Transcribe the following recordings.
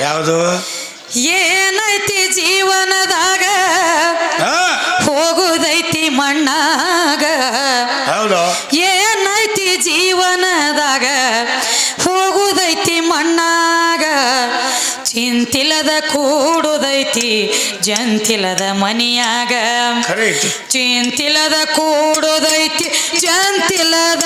ಯಾವುದು? ಏನೈತಿ ಜೀವನದಾಗ? ಹೋಗುದೈತಿ ಮಣ್ಣಾಗ. ಹೌದು. ಏನೈತಿ ಜೀವನದಾಗ? ಹೋಗುದೈತಿ ಮಣ್ಣಾಗ. ಚಿಂತಿಲದ ಕೂಡುದೈತಿ ಜಂತಿಲದ ಮನಿಯಾಗ. ಚಿಂತಿಲದ ಕೂಡುದೈತಿ ಜಂತಿಲದ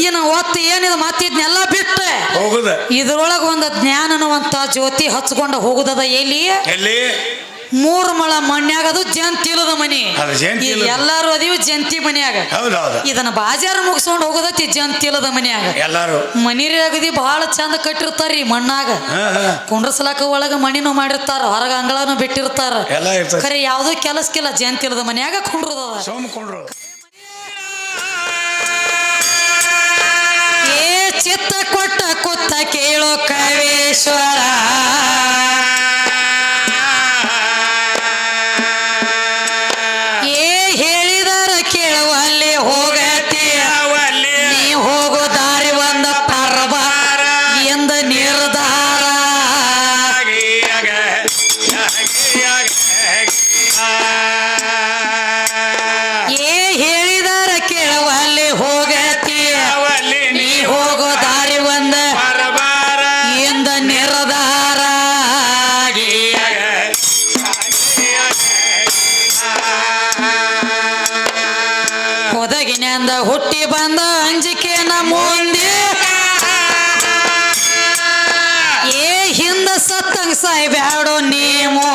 ಇನ್ನು ಒತ್ತು ಏನಿದು ಮತ್ತಿದ್ನೆಲ್ಲ ಬಿಟ್ಟ. ಹೋಗುದ. ಇದ್ರೊಳಗ ಒಂದು ಜ್ಞಾನ ಅನ್ನುವಂತ ಜ್ಯೋತಿ ಹಚ್ಕೊಂಡು ಹೋಗುದದ ಎಲ್ಲಿ? ಎಲ್ಲಿ? ಮೂರು ಮಳ ಮಣ್ಯಾಗ ಅದು ಜಂತಿಲದ ಮನಿ. ಎಲ್ಲಾರು ಅದೀವಿ ಜಂತಿ ಮನ್ಯಾಗ. ಇದನ್ನ ಬಾಜಾರ ಮುಗಿಸ್ಕೊಂಡು ಹೋಗೋದೈತಿ ಜಂತಿಲದ ಮನ್ಯಾಗ. ಎಲ್ಲಾರು. ಮನಿರಿ ಅಗದಿ ಬಹಳ ಚಂದ ಕಟ್ಟಿರ್ತಾರ್ರಿ ಮಣ್ಣಾಗ. ಕುಂಡ್ರಸಲಾಕ ಒಳಗ ಮಣಿನೂ ಮಾಡಿರ್ತಾರ ಹೊರಗ ಅಂಗಳನು ಬಿಟ್ಟಿರ್ತಾರ. ಖರೆ ಯಾವ್ದು ಕೆಲಸಕ್ಕಿಲ್ಲ ಜಂತಿಲದ ಮನ್ಯಾಗ ಕುಂಡ್ರದದ. ಚಿತ್ತ ಕೊಟ್ಟ ಕುತ್ತ ಕೇಳೋ ಕವೇಶ್ವರ ಒದಗಿನಿಂದ ಹುಟ್ಟಿ ಬಂದ ಅಂಜಿಕೆ ಮುಂದೆ. ಏ ಹಿಂದ ಸತ್ತಂಗ ಸಾಯ್ಬ್ಯಾಡೋ ನೀಮೋ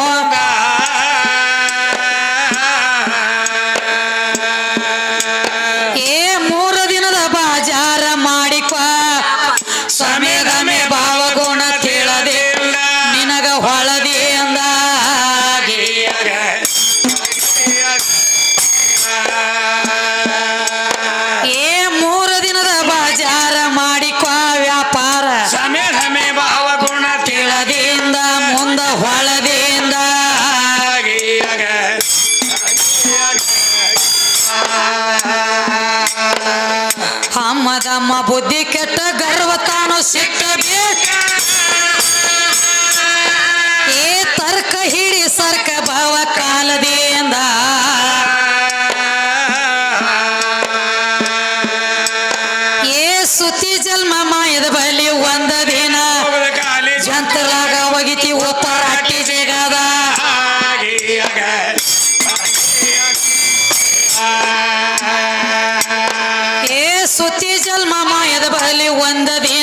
ಬುದ್ಧಿ ಕೆಟ್ಟ ಗರ್ವ ತಾನು ಸಿಟ್ಟ ಏ ತರ್ಕ ಹಿಡಿ ಸರ್ಕ ಭಾವ ಕಾಲದಿಂದ ಏ ಸುತಿ ಜನ್ಮ ಮಾಯದ ಬಲಿ ಒಂದ ದಿನ. ಜಂತರಾಗ ಒಗಿತಿ ಒಪ್ಪರಾಟಿ ಜಗದ. ಏ ಸುತಿ ಜನ್ಮ ಮಾಯದ ಬಲಿ ಒಂದ ದಿನ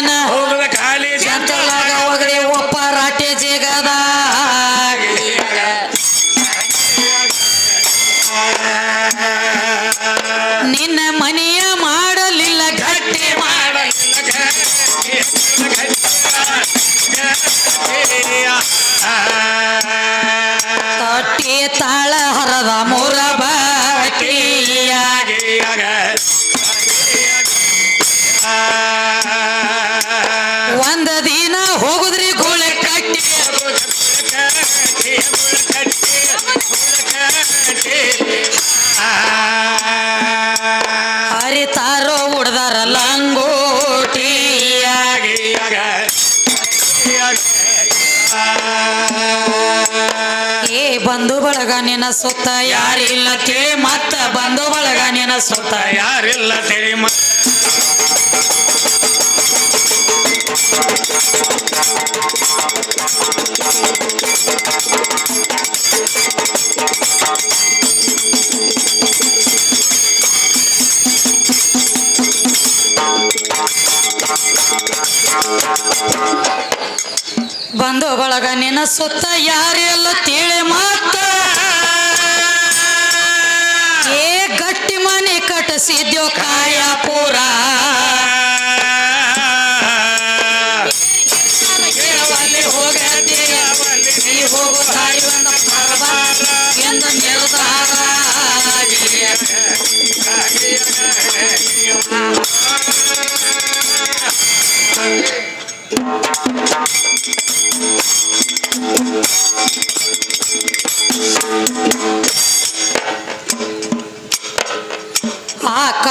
ಬಂಧು ಬಳಗ ನಿನ್ನ ಸುತ್ತ ಯಾರಿಲ್ಲ ತಿಳಿ ಮತ್ತ ಬಂಧು ಬಳಗ ನಿನ್ನ ಸುತ್ತ ಯಾರಿಲ್ಲ ತಿಳಿ ಬಂಧು ಬಳಗ ನಿನ್ನ ಸುತ್ತ ಯಾರೆಲ್ಲ ತಿಳಿ ಮತ್ತ ಮನೆ ಕಟ್ಟಿಸಿದ್ಯೋ ಕಾಯ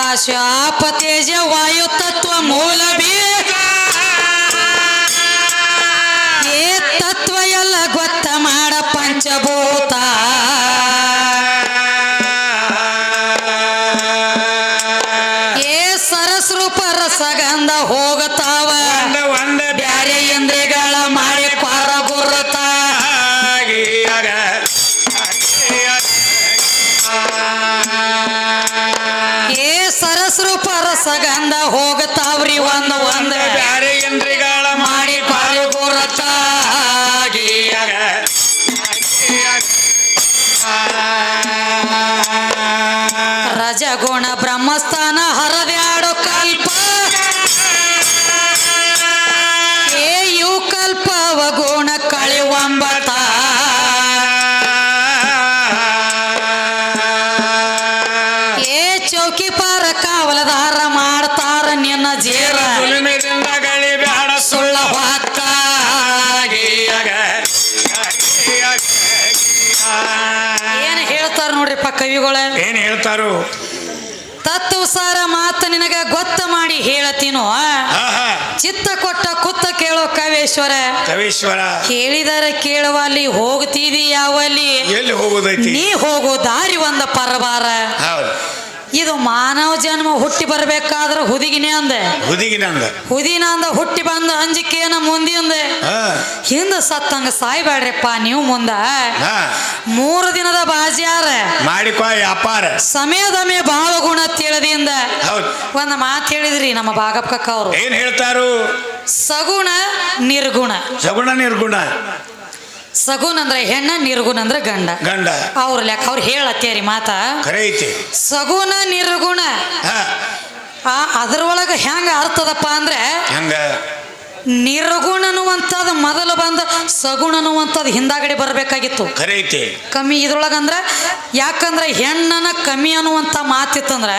ಆಕಾಶ ಆಕಾಶ ಆಪ ತೇಜ ವಾಯು ತತ್ವ ಮೂಲ ಏ ತತ್ವ ಎಲ್ಲ ಗೊತ್ತ ಮಾಡ ಪಂಚಭೂತ ಹೇಳ್ತಾರ ನೋಡ್ರಿಪ್ಪ ಕವಿಗಳ. ಏನ್ ಹೇಳ್ತಾರು? ತತ್ವಸಾರ ಮಾತು ನಿನಗ ಗೊತ್ತ ಮಾಡಿ ಹೇಳತೀನೋ ಚಿತ್ತ ಕೊಟ್ಟ ಕುತ್ತ ಕೇಳೋ ಕವೇಶ್ವರ. ಕವೇಶ್ವರ. ಕೇಳಿದಾರ ಕೇಳುವಲ್ಲಿ ಹೋಗ್ತಿದಿ ಯಾವಲ್ಲಿ? ಎಲ್ಲಿ ಹೋಗೋದೈತಿ? ನೀ ಹೋಗೋ ದಾರಿ ಒಂದ ಪರಬಾರ. ಹೌದು. ಇದು ಮಾನವ ಜನ್ಮ ಹುಟ್ಟಿ ಬರಬೇಕಾದ್ರೆ ಹುದಿಗಿನೇ ಅಂದೆ. ಹುದಿಗಿನಂದ ಹುದಿನ ಅಂದ ಹುಟ್ಟಿ ಬಂದ ನಮ್ಮ ಮುಂದಿಂದೆ ಅಂದೆ. ಹಿಂದ ಸತ್ತಂಗ ಸಾಯ್ಬೇಡ್ರಿಪ್ಪ ನೀವು ಮುಂದ. ಮೂರು ದಿನದ ಬಾಜ್ಯಾರ ಮಾಡಿಕೋ ವ್ಯಾಪಾರ. ಸಮಯದಮೆ ಭಾವಗುಣ ತಿಳಿದಿಂದ ಹೌದು. ಒಂದ್ ಮಾತು ಹೇಳಿದ್ರಿ ನಮ್ಮ ಭಾಗಪ್ಪಕ್ಕ ಅವರು ಏನ್ ಹೇಳ್ತಾರು? ಸಗುಣ ನಿರ್ಗುಣ. ಸಗುಣ ನಿರ್ಗುಣ. ಸಗುಣ ಅಂದ್ರೆ ಹೆಣ್ಣ ನಿರ್ಗುಣ ಅಂದ್ರೆ ಗಂಡ. ಗಂಡ. ಅವ್ರ ಲೆಕ್ಕ ಅವ್ರು ಹೇಳತ್ತೇರಿ ಮಾತ? ಮಾತಾ ಐತಿ. ಸಗುಣ ನಿರ್ಗುಣ. ಆ ಅದ್ರೊಳಗ ಹೆಂಗ ಅರ್ಥದಪ್ಪ ಅಂದ್ರೆ ಹಂಗ? ನಿರ್ಗುಣ ಅನ್ನುವಂಥದ್ದು ಮೊದಲು ಬಂದ ಸಗುಣ ಅನ್ನುವಂಥದ್ದು ಹಿಂದಾಗಡೆ ಬರಬೇಕಾಗಿತ್ತು. ಕರೆಯುತ್ತೆ ಕಮ್ಮಿ ಇದ್ರೊಳಗಂದ್ರ ಯಾಕಂದ್ರೆ ಹೆಣ್ಣನ ಕಮ್ಮಿ ಅನ್ನುವಂಥ ಮಾತಿತ್ತಂದ್ರೆ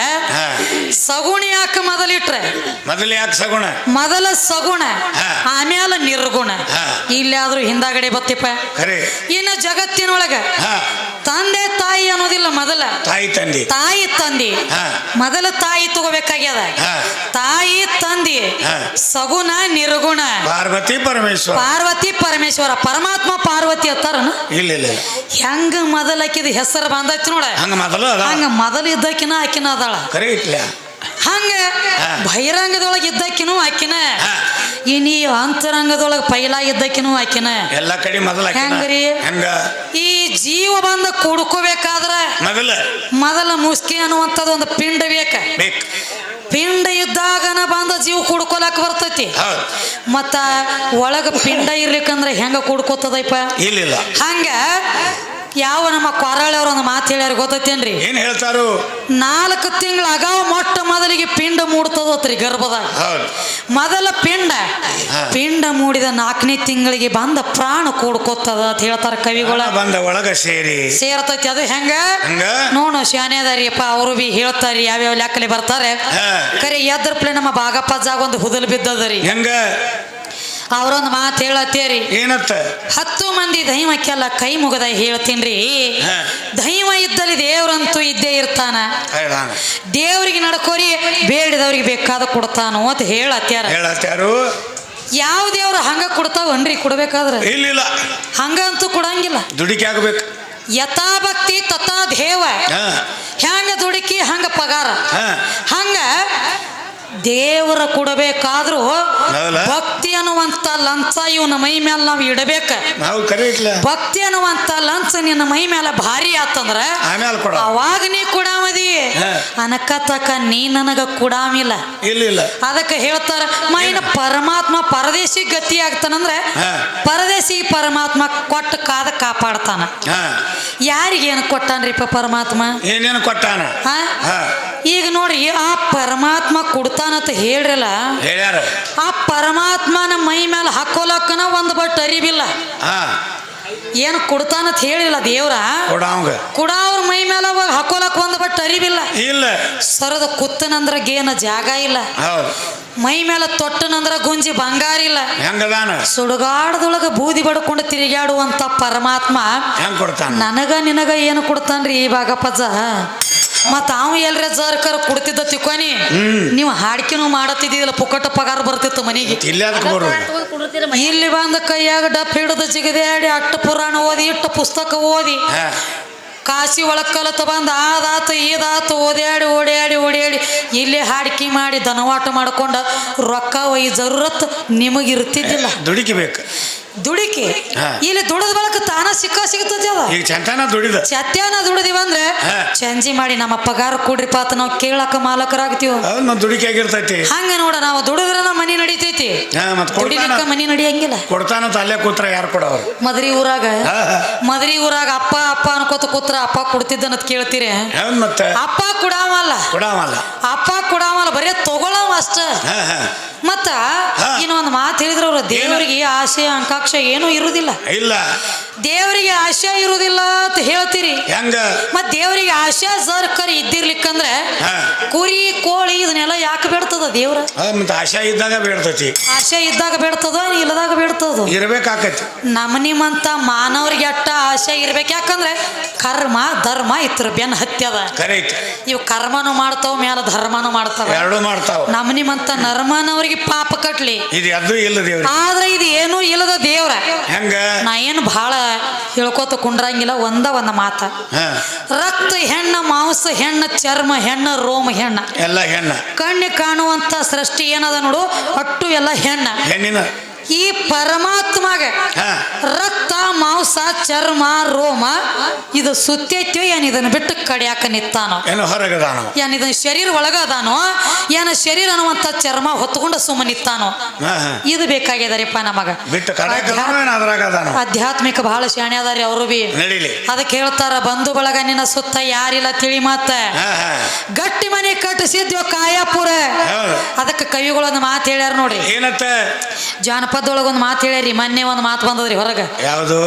ಸಗುಣ ಯಾಕೆ ಮೊದಲಿಟ್ರೆ? ಮೊದಲು ಯಾಕೆ ಸಗುಣ? ಮೊದಲ ಸಗುಣ. ಆಮೇಲೆ ನಿರ್ಗುಣ. ಇಲ್ಲಿ ಇಲ್ಲಾದ್ರೂ ಹಿಂದಾಗಡೆ ಬತ್ತಿಪ್ಪ. ಇನ್ನು ಜಗತ್ತಿನೊಳಗೆ ತಂದೆ ತಾಯಿ ಅನ್ನೋದಿಲ್ಲ ಮೊದಲ. ತಾಯಿ ತಂದೆ. ತಾಯಿ ತಂದೆ. ಮೊದಲ ತಾಯಿ ತಗೋಬೇಕಾಗ್ಯದ. ತಾಯಿ ತಂದಿ. ಸಗುಣ ನಿರ್ಗುಣ. ಪಾರ್ವತಿ ಪರಮೇಶ್ವರ. ಪಾರ್ವತಿ ಪರಮೇಶ್ವರ. ಪರಮಾತ್ಮ ಪಾರ್ವತಿ ಅತ್ತಾರನ? ಇಲ್ಲ ಇಲ್ಲ ಹೆಂಗ ಮೊದಲ ಆಕಿದ ಹೆಸರು ಬಂದೈತಿ ನೋಡ. ಹಂಗ ಮೊದಲು ಹಂಗ ಮೊದಲು ಇದ್ದಕ್ಕಿನ ಆಕಿನ ಅದಾಳ. ಕರೆ ಇಟ್ಲ. ಹಂಗ. ಬಹಿರಂಗದೊಳಗ ಇದ್ದಕ್ಕಿನೂ ಆಕಿನ. ಇನಿ ಅಂತರಂಗದೊಳಗೆ ಪೈಲ ಇದ್ದಕ್ಕಿನೂ ಆಕಿನ. ಎಲ್ಲ ಕಡೆ ಮೊದಲ ಹೆಂಗ್ರಿ? ಹೆಂಗ? ಈ ಜೀವ ಬಂದ ಕುಡ್ಕೋಬೇಕಾದ್ರ ಮೊದಲ. ಮೊದಲ ಮುಸ್ಕಿ ಅನ್ನುವಂಥದ್ದು ಒಂದು ಪಿಂಡ ಬೇಕ. ಪಿಂಡ ಇದ್ದಾಗನ ಬಂದ ಜೀವ ಕುಡ್ಕೊಲಕ್ ಬರ್ತೈತಿ. ಮತ್ತ ಒಳಗ ಪಿಂಡ ಇರ್ಲಿಕ್ಕಂದ್ರೆ ಹೆಂಗ ಕುಡ್ಕೋತದೈಪ? ಇಲ್ಲ ಇಲ್ಲ ಹಂಗ ಯಾವ ನಮ್ಮ ಕೊರಳವ್ರ ಒಂದು ಮಾತು ಹೇಳ್ಯಾರ ಗೊತ್ತೈತೇನ್ರಿ? ಏನ್ ಹೇಳ್ತಾರು? ನಾಲ್ಕು ತಿಂಗಳ ಅಗಾವ ಮೊಟ್ಟ ಮೊದಲಿಗೆ ಪಿಂಡ ಮೂಡ್ತದತ್ರಿ ಗರ್ಭದಾಗ. ಮೊದಲ ಪಿಂಡ. ಪಿಂಡ ಮೂಡಿದ ನಾಲ್ಕನೇ ತಿಂಗಳಿಗೆ ಬಂದ ಪ್ರಾಣ ಕೂಡ್ಕೋತದ ಅಂತ ಹೇಳ್ತಾರ ಕವಿಗಳ. ಬಂದ ಒಳಗ ಸೇರಿ. ಸೇರ್ತೈತಿ ಅದು ಹೆಂಗ? ನೋಡು ಅಪ್ಪ ಅವರು ಬಿ ಹೇಳ್ತಾರಿ ಯಾವ್ಯಾವ ಲೆಕ್ಕಲೆ ಬರ್ತಾರೆ. ಕರೆ ಎದ್ರಪ್ಲೆ ನಮ್ಮ ಬಾಗಪ್ಪಜ್ಜಾಗ ಒಂದು ಹುದಲ್ ಬಿದ್ದದರಿ ಹೆಂಗ? ಅವ್ರೊಂದು ಮಾತು ಹೇಳತ್ತೇರಿ. ಏನತ್ತ? ಹತ್ತು ಮಂದಿ ದೈವಕ್ಕೆಲ್ಲ ಕೈ ಮುಗದ ಹೇಳ್ತೀನ್ರಿ. ದೈವ ಇದ್ದಲ್ಲಿ ದೇವ್ರಂತೂ ಇದ್ದೇ ಇರ್ತಾನ. ದೇವ್ರಿಗೆ ನಡ್ಕೋರಿ ಬೇಡಿದವ್ರಿಗೆ ಬೇಕಾದ ಕೊಡ್ತಾನು ಅಂತ ಹೇಳತ್ಯಾರ. ಹೇಳತ್ಯಾರು? ಯಾವ ದೇವ್ರು ಹಂಗ ಕೊಡ್ತಾವನ್ರಿ ಕೊಡ್ಬೇಕಾದ್ರೆ? ಇಲ್ಲ ಹಂಗಂತೂ ಕೊಡಂಗಿಲ್ಲ. ದುಡಿಕೆ ಆಗ್ಬೇಕು. ಯಥಾ ಭಕ್ತಿ ತಥಾ ದೇವ ಹ್ಯಾಂಗ ಹೆಂಗ ದುಡುಕಿ ಹಂಗ ಪಗಾರ. ಹಂಗ ದೇವರ ಕೊಡಬೇಕಾದ್ರೂ ಭಕ್ತಿ ಅನ್ನುವಂತ ಲಂಚ ಇವನ ಮೈ ಮೇಲೆ ನಾವು ಇಡಬೇಕ. ಭಕ್ತಿ ಅನ್ನುವಂತ ಲಂಚ ನಿನ್ನ ಮೈ ಮೇಲೆ ಭಾರಿ ಆತಂದ್ರ ಅವಾಗ ನೀ ಕುಡಾಮದಿ. ಅನಕ ತಕ ನೀ ನನಗ ಕುಡಾಮಿಲ್ಲ. ಇಲ್ಲ ಅದಕ್ಕೆ ಹೇಳ್ತಾರ ಮೈನ ಪರಮಾತ್ಮ ಪರದೇಶಿ ಗತಿ ಆಗ್ತಾನಂದ್ರೆ ಪರದೇಶಿ ಪರಮಾತ್ಮ ಕೊಟ್ಟ ಕಾದ ಕಾಪಾಡ್ತಾನ. ಯಾರಿಗೇನು ಕೊಟ್ಟಾನ್ರಿಪ್ಪ ಪರಮಾತ್ಮ? ಏನೇನು ಕೊಟ್ಟಾನ? ಈಗ ನೋಡ್ರಿ ಆ ಪರಮಾತ್ಮ ಕೊಡ್ತಾನಂತ ಹೇಳ್ರಲ್ಲ ಹೇಳ್ಯಾರ. ಆ ಪರಮಾತ್ಮನ ಮೈ ಮೇಲೆ ಹಾಕೋಲಕ್ಕನ ಒಂದು ಬಟ್ ಅರಿವಿಲ್ಲ. ಹಾ. ಏನು ಕೊಡ್ತಾನಂತ ಹೇಳಿಲ್ಲ ದೇವ್ರ? ಕೂಡ ಅವ್ರ ಮೈ ಮೇಲೆ ಅವಾಗ ಹಾಕೋಲಕ್ ಒಂದು ಬಟ್ ಅರಿವಿಲ್ಲ. ಇಲ್ಲ. ಸರದ ಕುತ್ತನಂದ್ರ ಗೇನ ಜಾಗ ಇಲ್ಲ. ಹೌದು. ಮೈ ಮೇಲೆ ತೊಟ್ಟನಂದ್ರ ಗುಂಜಿ ಬಂಗಾರ ಇಲ್ಲ. ಹೆಂಗದಾನ? ಸುಡುಗಾಡದೊಳಗ ಬೂದಿ ಬಡ್ಕೊಂಡು ತಿರುಗಾಡುವಂತ ಪರಮಾತ್ಮ ಹೆಂಗ್ ಕೊಡ್ತಾನ? ನನಗ ನಿನಗ ಏನು ಕೊಡ್ತಾನ್ರಿ ಈ ಭಾಗಪ್ಪಜ್ಜ ಮತ್ತ ಅವ ಎಲ್ರ ಜರ್ಕರ್ ಕುಡ್ತಿದ್ದ ತಿಕ್ಕೋನಿ. ನೀವು ಹಾಡ್ಕಿನೂ ಮಾಡತ್ತಿದ್ದಿಲ್ಲ ಪುಕ್ಕಟ ಪಗಾರ ಬರ್ತಿತ್ತು ಮನೆಗೆ. ಇಲ್ಲಿ ಅದಕ್ಕೆ ಬರೋದು. ಇಲ್ಲಿ ಬಂದ ಕೈಯಾಗ ಡಪ್ ಹಿಡಿದು ಜಿಗದಾಡಿ ಅಟ್ಟ ಪುರಾಣ ಓದಿ ಇಟ್ಟ ಪುಸ್ತಕ ಓದಿ. ಕಾಶಿ ಕಾಸಿ ಒಳಗ್ ಕಲತ ಬಂದ ಆದಾತು ಈದಾತು ಓದ್ಯಾಡಿ ಓಡ್ಯಾಡಿ ಓಡ್ಯಾಡಿ. ಇಲ್ಲಿ ಹಾಡಿಕೆ ಮಾಡಿ ದನವಾಟ ಮಾಡ್ಕೊಂಡ ರೊಕ್ಕ ಒಯ್ ಜರೂರತ್ ನಿಮಗಿರ್ತಿದ್ದಿಲ್ಲ ಇರ್ತಿದ್ದಿಲ್ಲ. ಬೇಕು ದುಡಿಕೆ. ಇಲ್ಲಿ ದುಡದ ಬಳಕ ತಾನ ಸಿಕ್ಕ ಸಿಗುತ್ತದೆ ಅದ. ಈಗ ಚಂತನ ದುಡಿದ. ಚತ್ಯಾನ ದುಡಿದಿವ ಅಂದ್ರೆ. ಚಂಜಿ ಮಾಡಿ ನಮ್ಮ ಪಗಾರ ಕೊಡ್ರಿಪ್ಪ ಅಂತ ನಾವು ಕೇಳಕ ಮಾಲಕರಾಗ್ತೀವ. ದುಡಿಕೆ ಆಗಿರ್ತೈತಿ. ಹಂಗ ನೋಡ ನಾವು ದುಡಿದ್ರ ನಮ್ಮ ಮನಿ ನಡೀತೈತಿ. ದುಡಿಲಿಕ್ಕ ಮನಿ ನಡಿಯಂಗಿಲ್ಲ. ಕೊಡ್ತಾನ ಅಲ್ಲೇ ಕೂತ್ರ ಯಾರು ಕೊಡವ್ರು ಮದ್ರಿ ಊರಾಗ. ಮದ್ರಿ ಊರಾಗ ಅಪ್ಪ ಅಪ್ಪ ಅನ್ಕೋತ ಕೂತ್ರ ಅಪ್ಪ ಕೊಡ್ತಿದ್ದನತ್ ಕೇಳ್ತೀರಿ. ಹೌದು ಮತ್ತೆ. ಅಪ್ಪ ಕುಡಾವಲ್ಲ. ಕೊಡಾವಲ್ಲ. ಅಪ್ಪ ಕುಡಾವಲ್ಲ ಬರೀ ತಗೊಳವ ಅಷ್ಟ. ಮತ್ತ. ಇನ್ನೊಂದು ಮಾತು ಹೇಳಿದ್ರ ಅವ್ರು ದೇವರಿಗೆ ಆಸೆ ಅಂಕಾಕ್ಷ ಏನೂ ಇರುವುದಿಲ್ಲ ಇಲ್ಲ. ದೇವರಿಗೆ ಆಶಯ ಇರುವುದಿಲ್ಲ ಅಂತ ಹೇಳ್ತೀರಿ. ಹೆಂಗ? ಮತ್ ದೇವರಿಗೆ ಆಶೆ ಸರ್ಕರಿ ಇದ್ದಿರ್ಲಿಕ್ಕಂದ್ರೆ. ಕುರಿ ಕೋಳಿ ಇದನ್ನೆಲ್ಲ ಯಾಕೆ ಬೇಡ್ತದ ದೇವ್ರ? ಆಶಯ ಮತ್ತೆ ಆಶಾ ಇದ್ದಾಗ ಬೇಡ್ತತಿ. ಆಶಯ ಇದ್ದಾಗ ಬೇಡ್ತದ ಇಲ್ಲದಾಗ ಬೇಡ್ತದ? ಇರ್ಬೇಕಾಕತಿ ನಮ್ಮ ನಿಮ್ಮಂತ ಮಾನವರಿಗೆ ಅಟ್ಟ ಆಶಯ ಇರ್ಬೇಕು. ಯಾಕಂದ್ರೆ ಕರ್ಮ ಧರ್ಮ ಇತ್ರ ಬೆನ್ ಹತ್ಯದ ಇವ್ ಕರ್ಮನು ಮಾಡ್ತಾವ ಮ್ಯಾಲ ಧರ್ಮನು ಮಾಡ್ತಾವ. ಎರಡೂ ಮಾಡ್ತಾವ. ನಮ್ಮ ನಿಮ್ಮಂತ ನರ್ಮನವರಿಗೆ ಪಾಪ ಕಟ್ಲಿ. ಇದು ಅದು ಇಲ್ಲ ದೇವ್ರ ಆದ್ರೆ ಇದು ಏನೂ ಇಲ್ಲದ ದೇವ್ರ. ಹೆಂಗ? ನಾ ಏನು ಬಹಳ ಹೇಳ್ಕೊತ ಕುಂಡ್ರಂಗಿಲ್ಲ ಒಂದ ಒಂದ ಮಾತ. ರಕ್ತ ಹೆಣ್ಣ ಮಾಂಸ ಹೆಣ್ಣ ಚರ್ಮ ಹೆಣ್ಣ ರೋಮ ಹೆಣ್ಣ. ಎಲ್ಲ ಹೆಣ್ಣ. ಕಣ್ಣಿ ಕಾಣುವಂತ ಸೃಷ್ಟಿ ಏನದ ನೋಡು ಅಟ್ಟು ಎಲ್ಲ ಹೆಣ್ಣ. ಹೆಣ್ಣಿನ. ಈ ಪರಮಾತ್ಮಗ ರಕ್ತ ಮಾಂಸ ಚರ್ಮ ರೋಮ ಇದು ಸುತ್ತೈತ್ಯೋ ಏನ್ ಇದನ್ನ ಬಿಟ್ಟು ಕಡಿಯಾಕ ನಿತ್ತಾನೋ? ಏನು ಹೊರಗದಾನವ ಏನ್ ಇದನ್ನ ಶರೀರ ಒಳಗದಾನೋ? ಏನ ಶರೀರ ಅನ್ನುವಂತ ಚರ್ಮ ಹೊತ್ಕೊಂಡು ಸುಮ್ಮ ನಿತ್ತಾನೋ? ಹಾ ಹಾ. ಇದು ಬೇಕಾಗ್ಯದರಿಪ್ಪ ನಮಗ. ಬಿಟ್ಟು ಆಧ್ಯಾತ್ಮಿಕ ಬಹಳ ಶಾಣೆ ಅದಾರಿ ಅವರು ಬಿ. ಅದಕ್ಕೆ ಹೇಳ್ತಾರ ಬಂಧು ಬಳಗ ನಿನ್ನ ಸುತ್ತ ಯಾರಿಲ್ಲ ತಿಳಿ ಮಾತ. ಗಟ್ಟಿ ಮನೆ ಕಟ್ಟಿಸಿದ್ಯೋ ಕಾಯಾಪುರ. ಅದಕ್ಕೆ ಕವಿಗಳೊಂದು ಮಾತು ಹೇಳ್ಯಾರ ನೋಡಿ ಏನತ್ತ ಜಾನಪದೊಳಗೊಂದು ಮಾತು ಹೇಳ್ರಿ ಮೊನ್ನೆ ಒಂದು ಮಾತು ಬಂದದ್ರಿ ಹೊರಗ. ಯಾವುದು?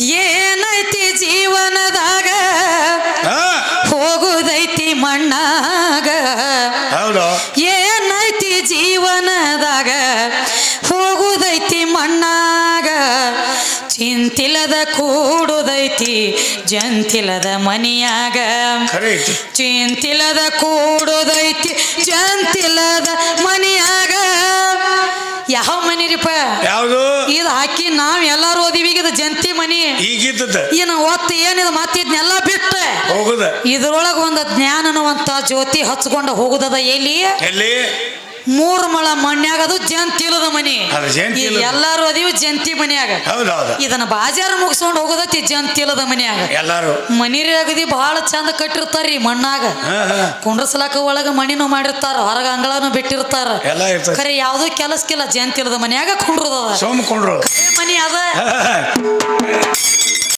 ಏನೈತಿ ಜೀವನದಾಗ? ಹೋಗುದೈತಿ ಮಣ್ಣಾಗ. ಏನೈತಿ ಜೀವನದಾಗ? ಹೋಗುದೈತಿ ಮಣ್ಣಾಗ. ಚಿಂತಿಲದ ಕೂಡುದೈತಿ ಜಂತಿಲದ ಮನಿಯಾಗ. ಚಿಂತಿಲ್ಲದ ಚಿಂತಿಲದ ಕೂಡುದೈತಿ ಜಂತಿಲದ ಮನಿಯಾಗ. ಯಾವ ಮನಿರಿಪ್ಪ? ಯಾವುದು? ಇದು ಹಾಕಿ ನಾವ್ ಎಲ್ಲಾರು ಓದಿವಿ ಇದು ಜಂತಿ ಮನಿ. ಈಗಿದ್ದ ಏನ ಒತ್ತು ಏನಿದು ಮತ್ತಿದ್ನೆಲ್ಲ ಬಿಟ್ಟ. ಹೋಗುದ. ಇದ್ರೊಳಗ ಒಂದು ಜ್ಞಾನ ಅನ್ನುವಂತ ಜ್ಯೋತಿ ಹಚ್ಕೊಂಡು ಹೋಗುದದ ಎಲ್ಲಿ? ಎಲ್ಲಿ? ಮೂರು ಮಳ ಮನ್ಯಾಗ ಅದು ಜಂತಿಲದ ಮನಿ. ಅದು ಜಂತಿ ಈಗ ಮನೆ. ಎಲ್ಲಾರು ಅದೀವಿ ಜಂತಿ ಮನ್ಯಾಗ. ಹೌದು ಹೌದು ಇದನ್ನ ಬಾಜಾರ ಮುಗಿಸ್ಕೊಂಡು ಹೋಗೋದೈತಿ ಜಂತಿಲದ ಮನ್ಯಾಗ. ಎಲ್ಲಾರು. ಮನಿರಿ ಅಗದಿ ಬಹಳ ಚಂದ ಕಟ್ಟಿರ್ತಾರ್ರಿ ಮಣ್ಣಾಗ. ಕುಂಡ್ರಸಲಾಕ ಒಳಗ ಮಣಿನೂ ಮಾಡಿರ್ತಾರ ಹೊರಗ ಅಂಗಳನು ಬಿಟ್ಟಿರ್ತಾರ. ಎಲ್ಲ ಖರೆ ಯಾವ್ದು ಕೆಲಸಕ್ಕಿಲ್ಲ ಜಂತಿಲದ ಮನ್ಯಾಗ ಮನೆಯಾಗ ಸೋಮಕೊಂಡ್ರು ಮನಿ ಅದ.